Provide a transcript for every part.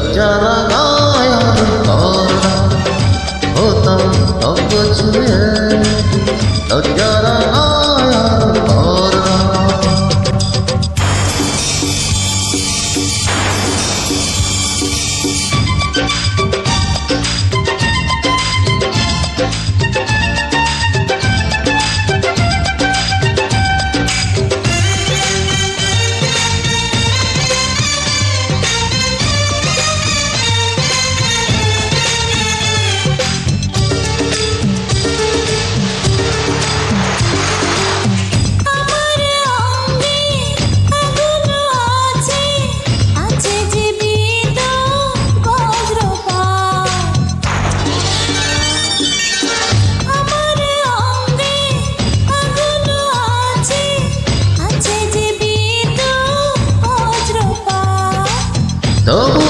লজ্জা লাগায় আমি করলাম হতাম অবছুয়ে লজ্জা Oh.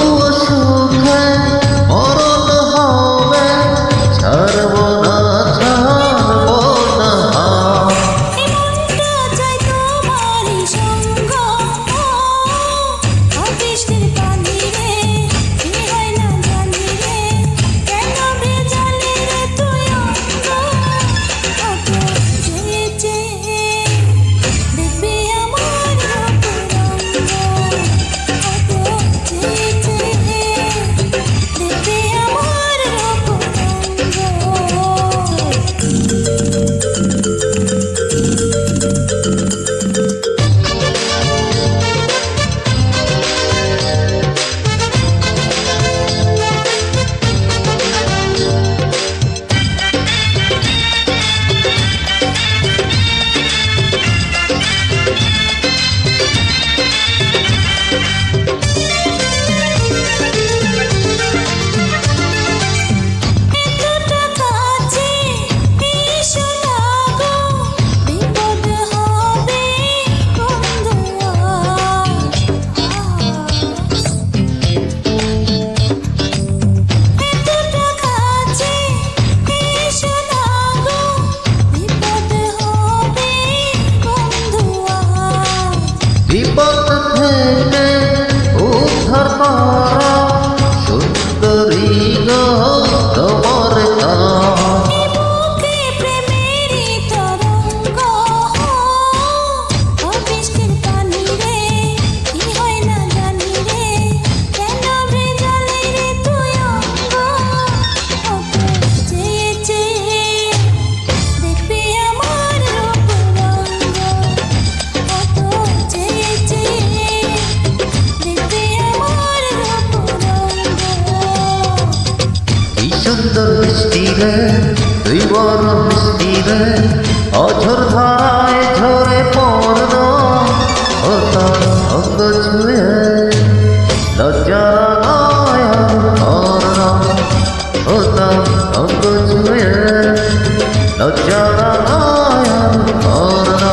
அவர் সুন্দর বৃষ্টিরে বিবর বৃষ্টিরে অঝর ধারায় ঝরে পড়ল হতাশ অঙ্গ ছুঁয়ে, লজ্জা নয় অর্ণ হতাশ অঙ্গ ছুঁয়ে, লজ্জা নয় অর্ণ